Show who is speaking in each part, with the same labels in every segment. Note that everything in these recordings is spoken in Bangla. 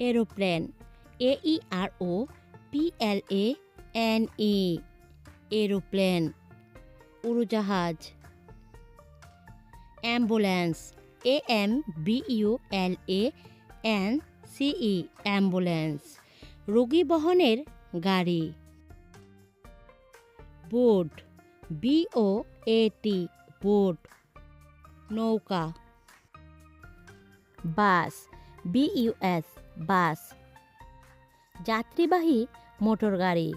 Speaker 1: Aeroplane A E R O P L A N E aeroplane, উড়োজাহাজ, ambulance A M B U L A N C E ambulance, রোগী বহনের গাড়ি, boat B O A T boat, নৌকা, bus B U S bus. যাত্রীবাহী মোটর গাড়ি।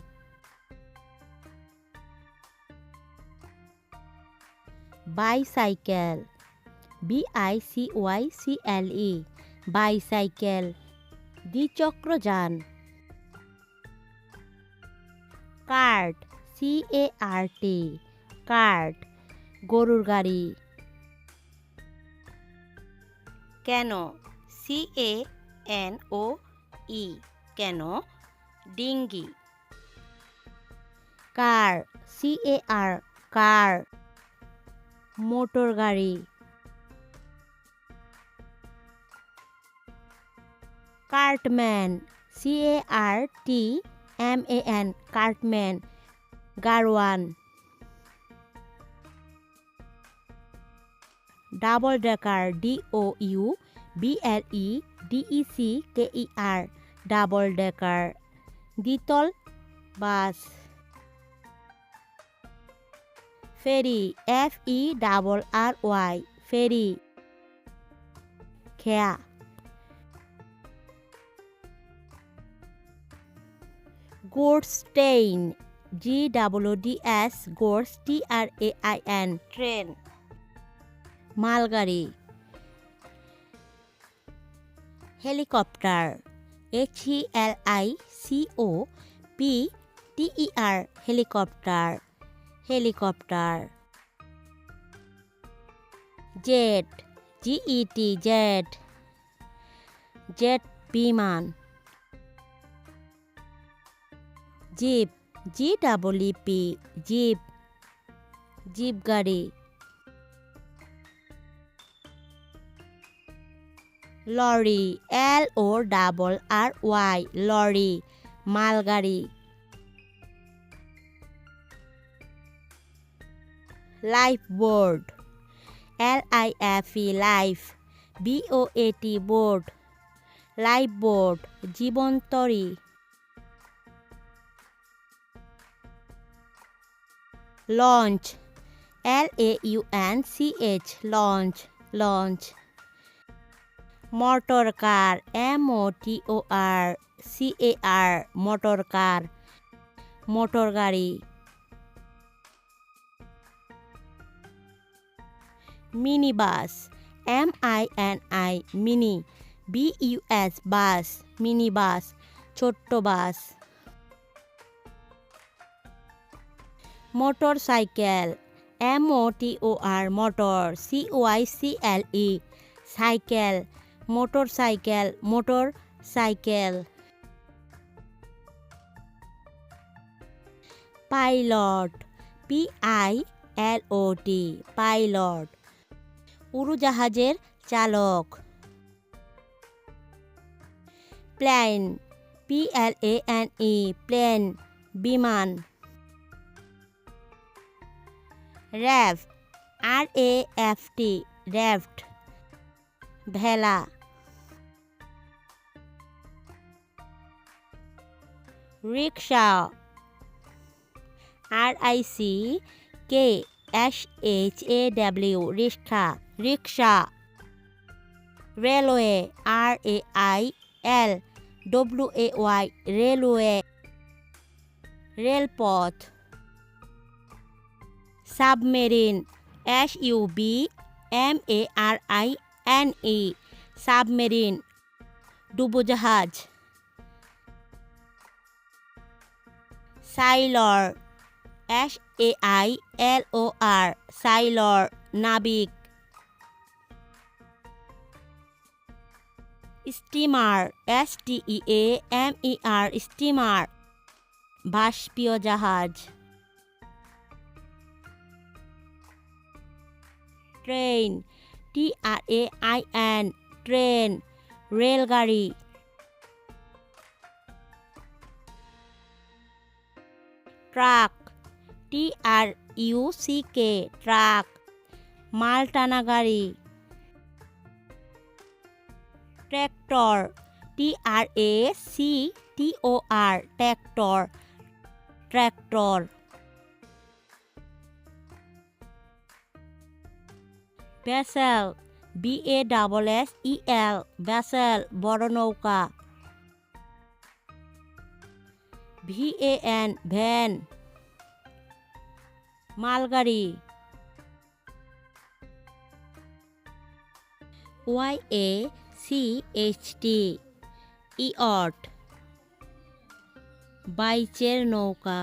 Speaker 1: Bicycle. B I C Y C L E. Bicycle. দ্বিচক্রযান cart C A R T. Cart গরুর গাড়ি। কেন? সি এ এন ও ই কেন? ডিঙ্গি। কার? C A R car? Motor গাড়ি। Cartman C A R T M A N cartman গারওয়ান double decker D O U B L E D E C K E R double decker দ্বিতল bus ferry F E double R Y ferry খেয়া goods train G double D S goods T R A I N train মালগাড়ি helicopter H E L I C O P T E R helicopter helicopter. Jet J E T jet. Jet বিমান। Jeep G double P jeep. Jeep গাড়ি। Lorry, L O double R Y, lorry, মালগাড়ি। Lifeboat L I F E, life, B O A T boat. Lifeboat জীবন্তরী। Launch, L A U N C H, launch launch. Motor car M O T O R C A R motor car motor গাড়ি mini bus M I N I mini B U S bus mini bus ছোট্ট bus motor cycle M O T O R motor C Y C L E cycle motor cycle motor cycle pilot, P I L O T, pilot. উড়োজাহাজের চালক। Plane, P L A N E, plane, বিমান। Raft R A F T, raft. ভেলা। Rickshaw R I C K S H A W rickshaw rickshaw railway R A I L W A Y railway. রেলপথ। Submarine S U B M A R I N E submarine. ডুবোজাহাজ। Sailor S A I L O R sailor, নাবিক। Steamer S T E A M E R steamer. বাষ্পীয় জাহাজ train T R A I N train. রেলগাড়ি। Truck, T R U C K, truck মাল টানা গাড়ি, tractor, T R A C T O R, tractor tractor. Vessel, B A double S E L, vessel, বড় নৌকা। V A N van মালগাড়ি Y A C H T yacht বাইচের নৌকা